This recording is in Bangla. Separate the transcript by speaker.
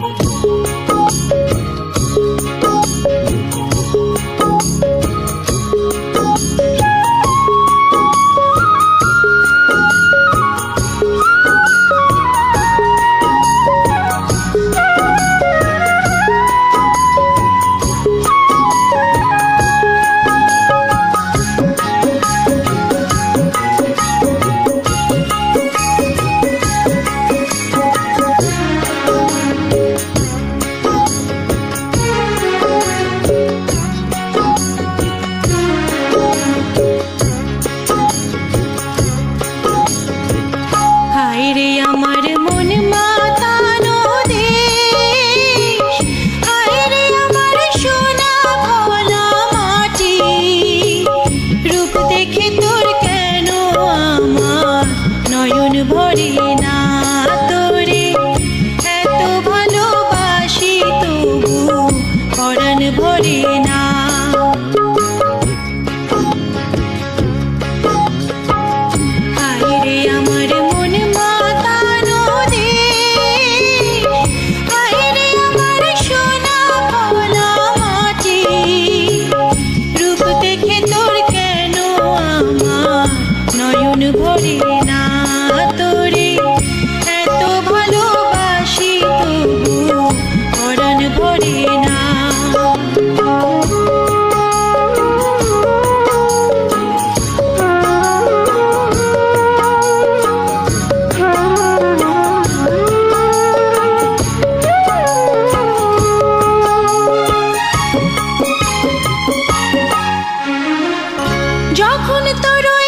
Speaker 1: Thank you. রে আমার যখন তোর